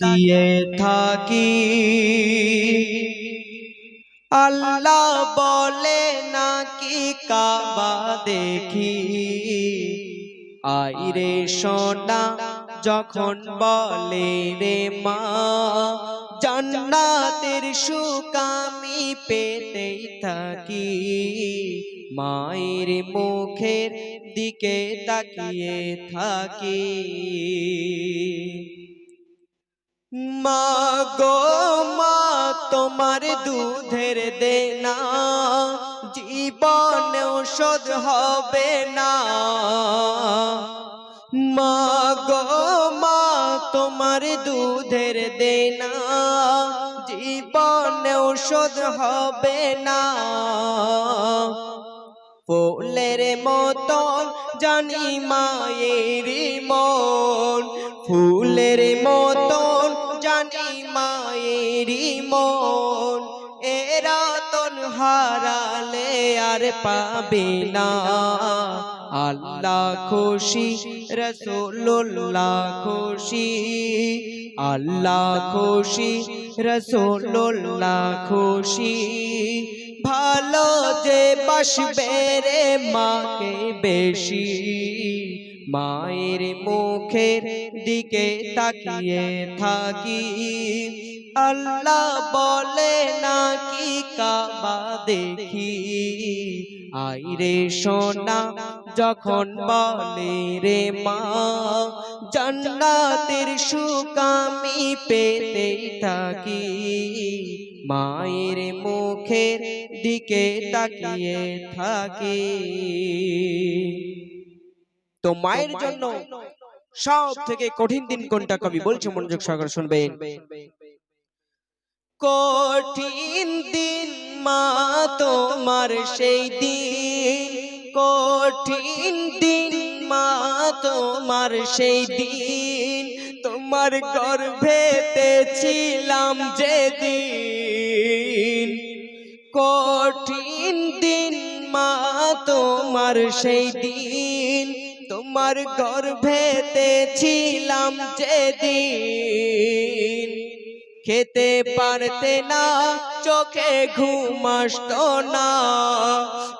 তাকিয়ে থাকি। আল্লাহ বলে নাকি কাবা দেখি। আইরে সোনা যখন বলে রে মা, জান্নাতের সুখ আমি পেতেই থাকি। মায়ের মুখের দিকে তাকিয়ে থাকি। মা গো মা, তোমার দুধের দেনা, জীবন ওষুধ হবে না। মা গো মা, তোমার দুধের দেনা, জীবন ওষুধ হবে না। ফুলের মতন জানি মায়ের মন, ফুলের মতন মায়ের মন এরা তন হারালে আর পাবে না। আল্লাহ খুশি রসুল্লাহ খুশি, আল্লাহ খুশি রসুল্লাহ খুশি। ভালো যে বাসবে রে মাকে বেশি মায়ের মুখের দিকে তাকিয়ে থাকি। আল্লাহ বলে নাকি কাবা দেখি। আইরে সোনা, যখন বলে রে মা, জান্নাতের সুখ আমি পেতে থাকি। মায়ের মুখের দিকে তাকিয়ে থাকি। তো মায়ের জন্য সব থেকে কঠিন দিন কোনটা কবি বলছে মনোযোগ সহকারে শুনবেন কঠিন দিন মা তোমার সেই দিন। কঠিন দিন মা তোমার সেই দিন। তোমার গর্ভেতে ছিলাম যেদিন। কঠিন দিন মা তোমার সেই দিন। তোমার গর্ভেতে ছিলাম যেদিন। খেতে পারতে না, চোখে ঘুম না।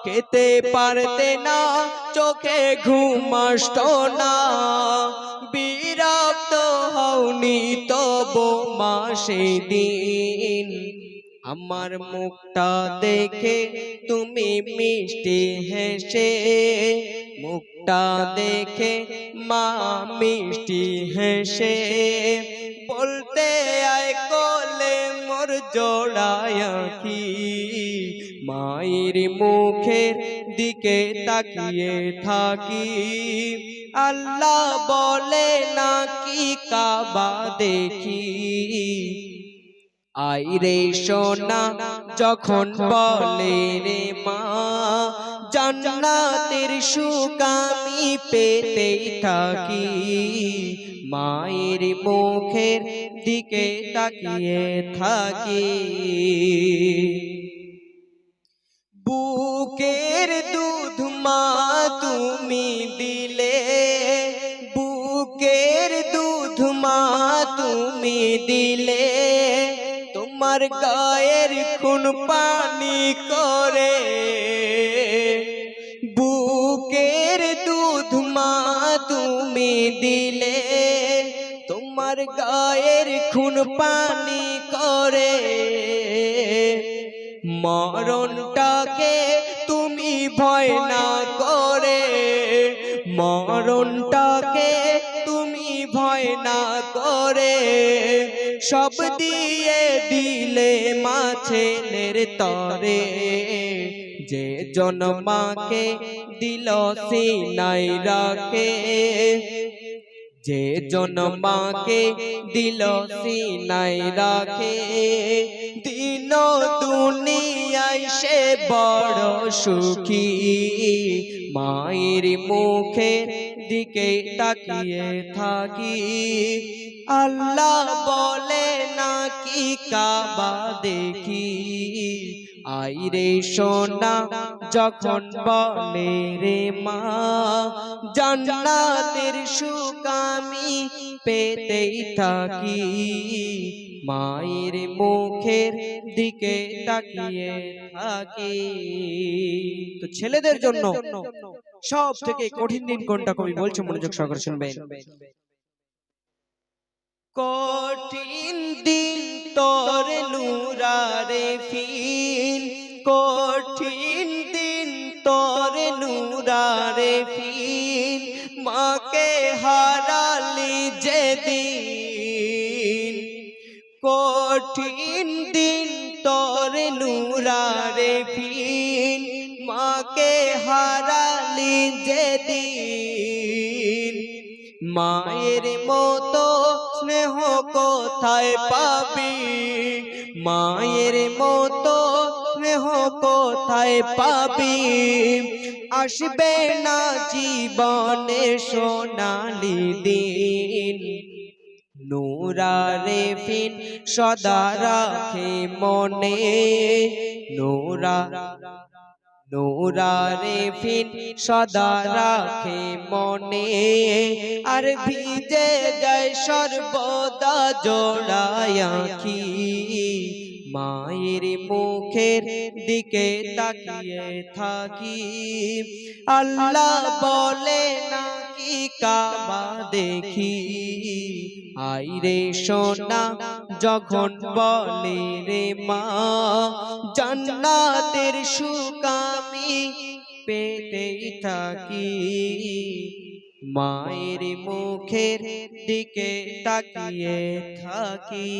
খেতে পারতে না, চোখে ঘুম না। বিরক্ত হওনি তবু মা সেদিন। আমার মুখটা দেখে তুমি মিষ্টি হেসে, মুখটা দেখে মা মিষ্টি হেসে, বলতে আয় কলে মোর জোড়ায় কি মায়ের মুখের দিকে তাকিয়ে থাকি। আল্লাহ বলে না কি কাবা দেখি। আইরে সোনা যখন বলে রে মা, জান্নাতের সুখ আমি পেতে থাকি। মায়ের মুখের দিকে তাকিয়ে থাকি। বুকের দুধ মা, তুমি দিলে। বুকের দুধ মা, তুমি দিলে। তোমার গায়ের খুন পানি করে। বুকের দুধ মা তুমি দিলে। তোমার গায়ের খুন পানি করে। মরণটাকে তুমি ভয় না করে। মরণটাকে তুমি ভয় না করে। সব দিয়ে ছেলের তরে। যে জন্মাকে দিল সিনাই রাখে। যে জন্মাকে দিল সিনাই রাখে। দিন দুনিয়ায় সে বড় সুখী। মায়ের মুখে দিকে তাকিয়ে থাকি। আল্লাহ বলে নাকি কাবা দেখি। আইরে সোনা, যখন বলে রে মা, জান্নাতের সুখ আমি পেতেই থাকি। মায়ের মুখের দিকে তাকিয়ে থাকি। তো ছেলেদের জন্য সব থেকে কঠিন দিন কোনটা কবি? বলছে মনোযোগ সহকারে শুনবেন। কঠিন দিন তোর নুরারে ফিন কঠিন দিন তোর নুরারে ফিন মাকে হারালি যেদিন। কঠিন দিন তোর নুরারে ফিন মাকে হারালি যেদিন। মায়ের মতো স্নেহ কোথায় পাবি? মায়ের মতো স্নেহ কোথায় পাবি? আসবে না জীবনে সোনালি দিন। নুরারে ফিন সদা রাখে মনে। নুরা নুরারে ফিন সদা রাখে মনে, আর ভিজে যায় সর্বদা জোড়ায়াখি মায়ের মুখের দিকে তাকিয়ে থাকি। আল্লাহ বলে না নাকি কাবা দেখি? আইরে সোনা যখন বলে রে মা জান্নাতের সুখ আমি পেতেই থাকি। মায়ের মুখের দিকে তাকিয়ে থাকি।